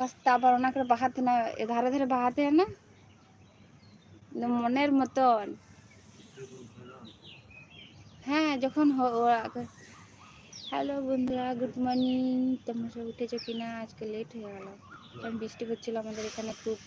রাস্তা আবার ওনাকে বাহাতে না, ধারে ধারে বাহাতে না মনের মতন। হ্যাঁ যখন হ্যালো বন্ধুরা গুড মর্নিং তোমরা সব উঠেছো কিনা? আজকে লেট হয়ে গেল। কারণ বৃষ্টি হচ্ছিল আমাদের এখানে খুব।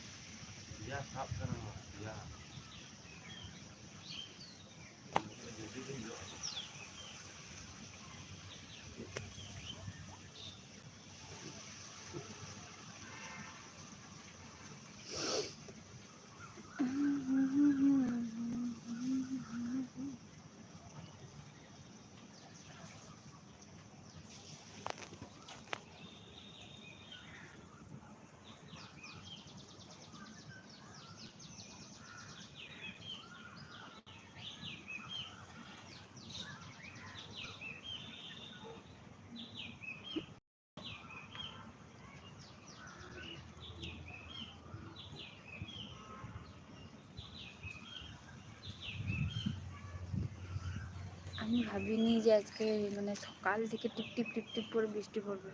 আমি ভাবিনি যে আজকে মানে সকাল থেকে টিপ টিপ টিপ টিপ করে বৃষ্টি পড়বে।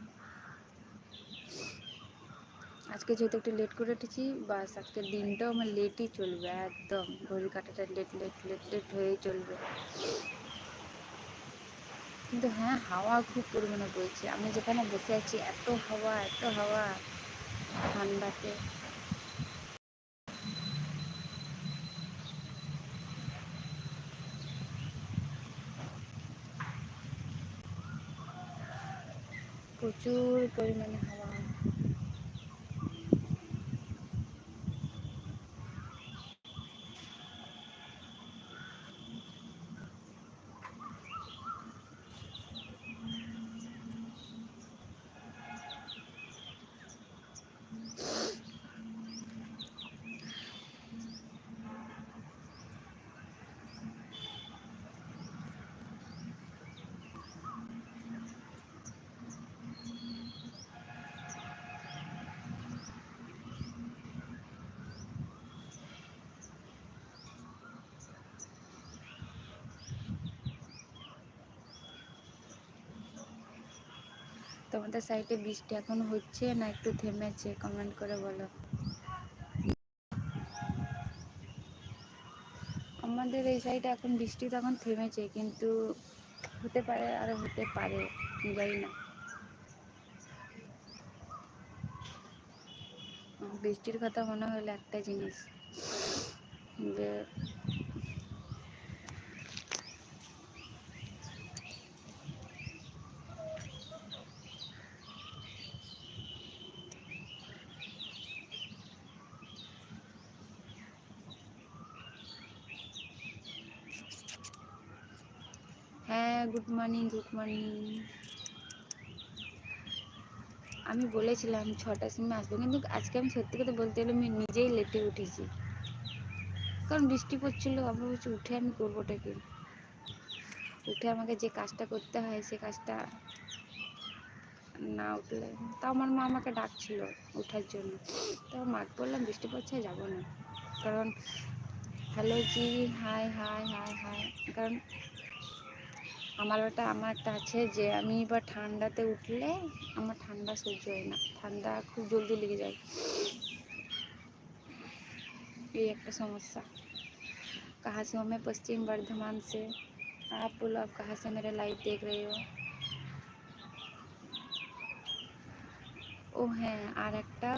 আজকে যেহেতু একটু লেট করে উঠেছি, বাস আজকের দিনটাও আমার লেটই চলবে, একদম। ঘড়ি কাটাটা লেট লেট লেট লেট হয়েই চলবে। কিন্তু হ্যাঁ হাওয়া খুব পরিমাণে বইছে। আমি যেখানে বসে আছি, এত হাওয়া এত হাওয়া। ঠান্ডাতে। প্রচুর পরিমাণে হাওয়া তোমাদের সাইডে বৃষ্টি এখন হচ্ছে না একটু থেমেছে? কমেন্ট করে বলো। আমাদের এই সাইডে এখন বৃষ্টি তো এখন থেমেছে, কিন্তু হতে পারে আরও হতে পারে জানি না। বৃষ্টির কথা মনে হলো একটা জিনিস, যে হ্যাঁ গুড মর্নিং গুড মর্নিং আমি বলেছিলাম ছটার সময় আসব, কিন্তু আজকে আমি সত্যি কথা বলতে গেলে আমি নিজেই লেটে উঠেছি। কারণ বৃষ্টি পড়ছিল, আমি বলছি উঠে আমি করবোটা কি? উঠে আমাকে যে কাজটা করতে হয়, সে কাজটা না উঠলে। তা আমার মা আমাকে ডাকছিল ওঠার জন্য। তো মাকে বললাম, বৃষ্টি পড়ছে, যাব না। কারণ হ্যালো জি হাই হাই হাই হাই কারণ আমার ওটা আমার একটা আছে যে আমি এবার ঠান্ডাতে উঠলে আমার ঠান্ডা সহ্য হয় না ঠান্ডা খুব জলদি লেগে যায় ये একটা সমস্যা कहाँ से हो मैं पश्चिम बर्धमान से आप बोलो आप कहाँ से मेरा लाइव देख रहे हो ও হ্যাঁ আর একটা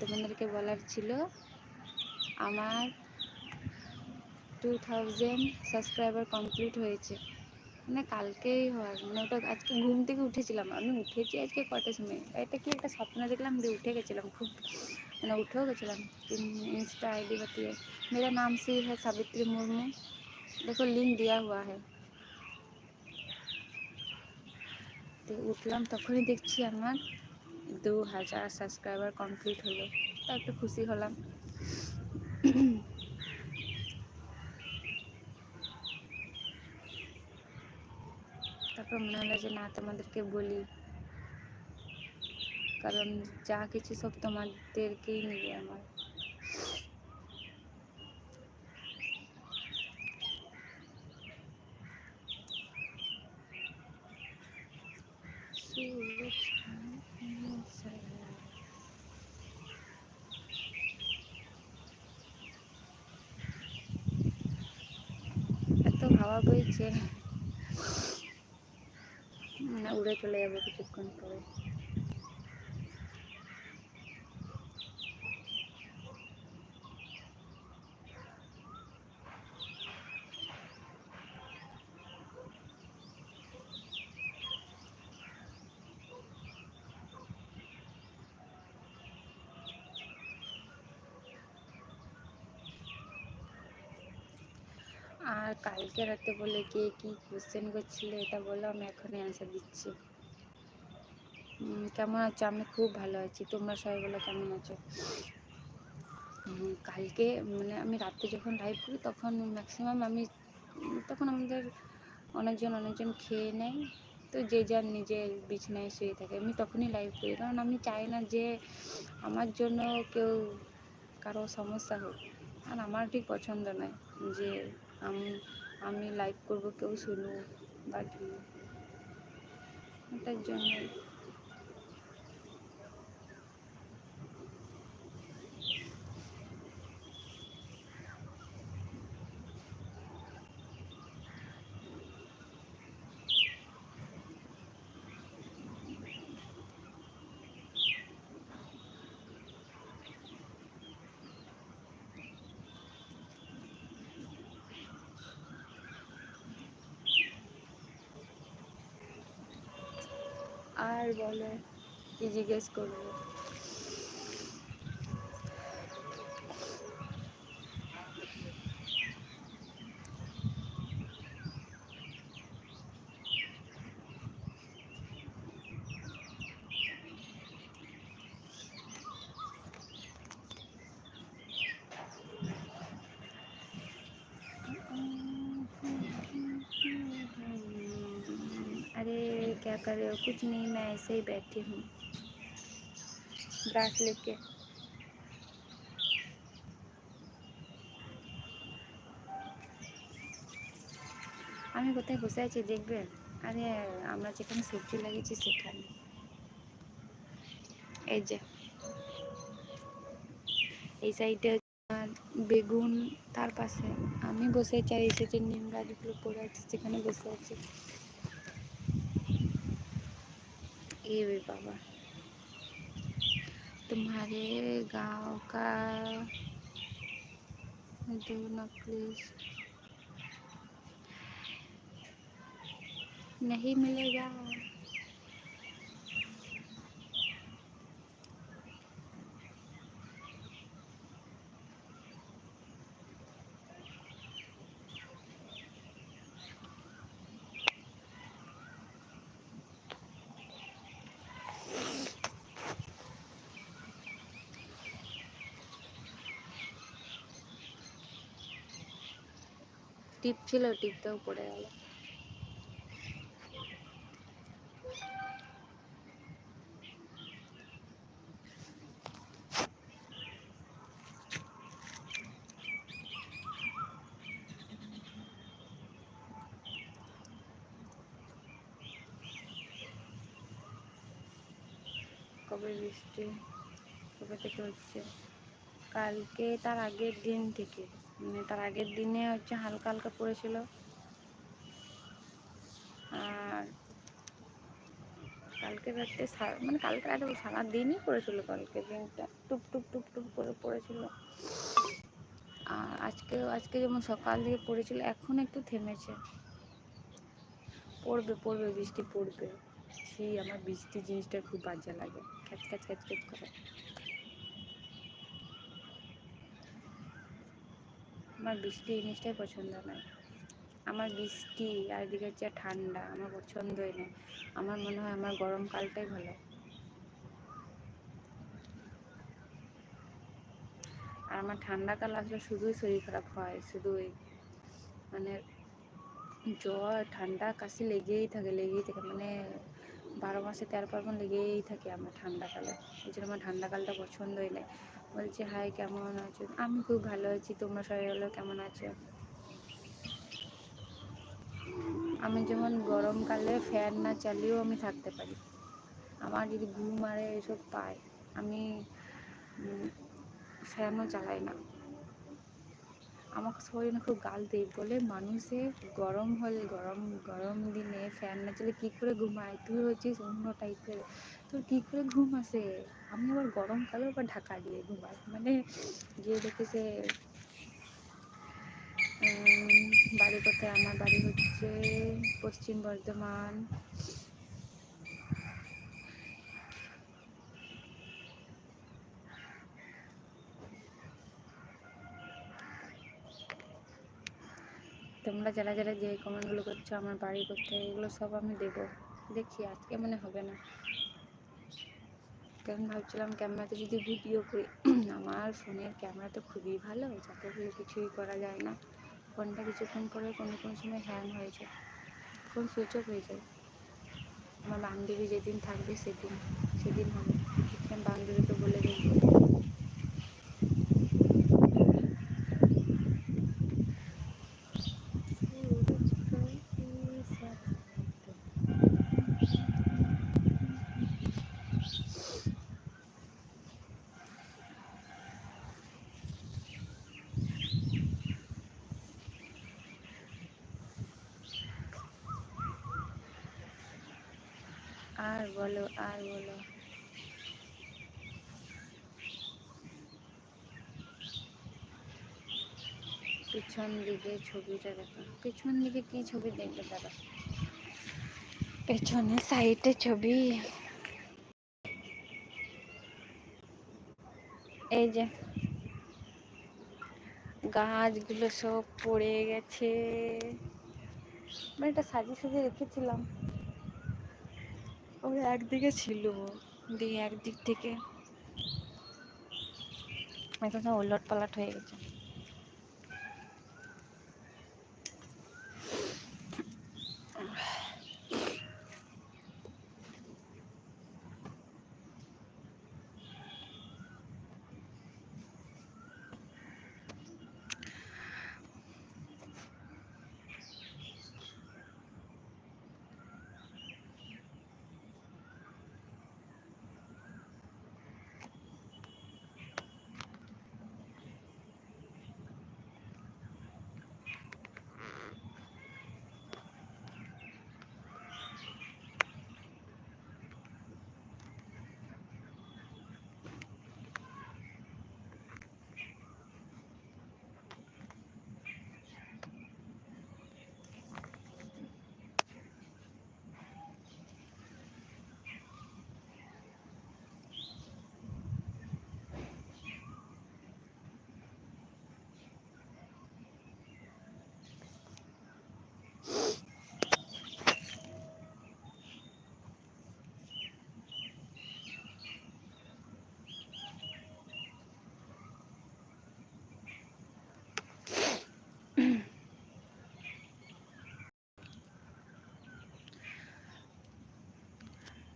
তোমাদেরকে বলার ছিল আমার টু থাউজেন্ড সাবস্ক্রাইবার কমপ্লিট হয়েছে মানে কালকেই হয় মানে ওটা আজকে ঘুম থেকে উঠেছিলাম আমি উঠেছি আজকে কটার সময় এটা কি একটা স্বপ্ন দেখলাম দিয়ে উঠে গেছিলাম খুব মানে উঠেও গেছিলাম इंस्टा आई डी बताइए मेरा नाम से है सावित्री मुर्मू देखो लिंक दिया हुआ है তো উঠলাম তখনই দেখছি আমার দু হাজার সাবস্ক্রাইবার কমপ্লিট হলো তা একটু খুশি হলাম তারপর মনে হলো যে না তোমাদেরকে বলি কারণ যা কিছু সব তোমাদেরকেই নেবে আমার এত ভাবা বইছে উড়ে চলে যাব কিছুক্ষণ পরে আর কালকে রাতে বলে কে কি কোশ্চেন করছিল এটা বলো, আমি এখনই অ্যান্সার দিচ্ছি। কেমন আছো? আমি খুব ভালো আছি। তোমরা সবাই বলো কেমন আছো? কালকে মানে আমি রাতে যখন লাইভ করি তখন ম্যাক্সিমাম আমি, তখন আমাদের অনেকজন অনেকজন খেয়ে নেয়। তো যে যার নিজের বিছানায় শুয়ে থাকে। আমি তখনই লাইভ করি। কারণ আমি চাই না যে আমার জন্য কেউ কারও সমস্যা হোক। আর আমার ঠিক পছন্দ নয় যে আমি লাইভ করব কেউ শুনুক বা কি। এটার জন্য আর বলো কি জিজ্ঞেস করব? क्या कर रहे हो कुछ नहीं मैं ऐसे ही बैठी हूँ ब्रश लेके আমি কোথায় বসে আছি দেখবেন আরে আমরা যেখানে সবজি লাগিয়েছি সেখানে এই যে এই সাইডে বেগুন তার পাশে আমি বসে চাই এসেছে নিম গাছগুলো পড়ে আছে সেখানে বসে আছি ये भी बाबा। तुम्हारे गाँव का दो प्लीज़ नहीं मिलेगा। টিপ ছিল টিপটাও পড়ে গেল। কবে বৃষ্টি, কবে থেকে হচ্ছে? কালকে তার আগের দিন থেকে। মানে তার আগের দিনে হচ্ছে হালকা হালকা পড়েছিল। আর কালকে রাতে মানে কালকে রাতে সারা দিনই পড়েছিল কালকে, দিনটা টুপ টুপ টুপ টুপ করে পড়েছিল। আর আজকে আজকে যেমন সকাল দিয়ে পড়েছিল, এখন একটু থেমেছে। পড়বে পড়বে, বৃষ্টি পড়বে। সেই আমার বৃষ্টি জিনিসটা খুব বাজে লাগে খ্যাচ খ্যাচ খ্যাচ খ্যাচ করে। আমার বৃষ্টি জিনিসটাই পছন্দ নয়। আমার বৃষ্টি আর এদিকে হচ্ছে ঠান্ডা, আমার পছন্দই নয়। আমার মনে হয় আমার গরমকালটাই ভালো। আর আমার ঠান্ডাকাল আসলে শুধুই শরীর খারাপ হয়, শুধুই মানে জ্বর, ঠান্ডা, কাশি লেগেই থাকে লেগেই থাকে। মানে বারো মাসে তেরো পার্বণ লেগেই থাকে আমার ঠান্ডাকালে এই জন্য আমার ঠান্ডাকালটা পছন্দই নেই বলছি, হাই, কেমন আছো? আমি খুব ভালো আছি, তোমরা সবাই হলো কেমন আছো? আমি যেমন গরমকালে ফ্যান না চালিয়েও আমি থাকতে পারি। আমার যদি ঘুম মারে এসব পায়, আমি ফ্যানও চালাই না। আমাকে সবাই না খুব গাল দেয় বলে মানুষে গরম হলে গরম গরম দিনে ফ্যান না চলে কী করে ঘুমায়? তুই হচ্ছিস অন্য টাইপের তোর কী করে ঘুম আসে? আমি আবার গরমকালেও আবার ঢাকা দিয়ে ঘুমাই। মানে গিয়ে দেখি যে বাড়ি কোথায়? আমার বাড়ি হচ্ছে পশ্চিম বর্ধমান। তোমরা যারা যারা যে কমেন্টগুলো করছ, আমার বাড়ি করতে, এগুলো সব আমি দেবো। দেখি আজকে মনে হবে না। কারণ ভাবছিলাম ক্যামেরাতে যদি ভিডিও করি। আমার ফোনের ক্যামেরা তো খুবই ভালো, যাতে বলে কিছুই করা যায় না। ফোনটা কিছুক্ষণ পরে কোনো কোনো সময় হ্যাং হয়ে যায়, ফোন সুইচ অফ হয়ে যায়। আমার বান্ধবী যেদিন থাকবে সেদিন সেদিন হবে। বান্ধবীকে বলে দেখব আর বলো আর বলো। পিছন দিকে ছবিটা দেখো। পিছন দিকে কি ছবি দেখবে দাদা? পেছনে সাইডে ছবি। এই যে গাছগুলো সব পড়ে গেছে। মানে এটা সাজিয়ে সাজিয়ে রেখেছিলাম। ওর একদিকে ছিল দিয়ে একদিক থেকে এখন সব ওলট পালট হয়ে গেছে।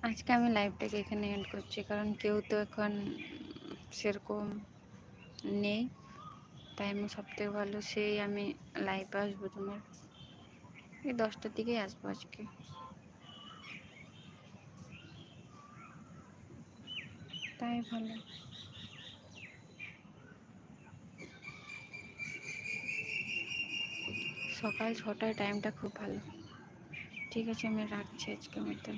আজকে আমি লাইভটাকে এখানে এন্ড করছি, কারণ কেউ তো এখন সেরকম নেই। তাই আমি সবথেকে ভালো সেই আমি লাইভে আসব তোমার। এই দশটার দিকেই আসব আজকে। তাই ভালো। সকাল ছটায় টাইমটা খুব ভালো। ঠিক আছে, আমি রাখছি আজকে মতন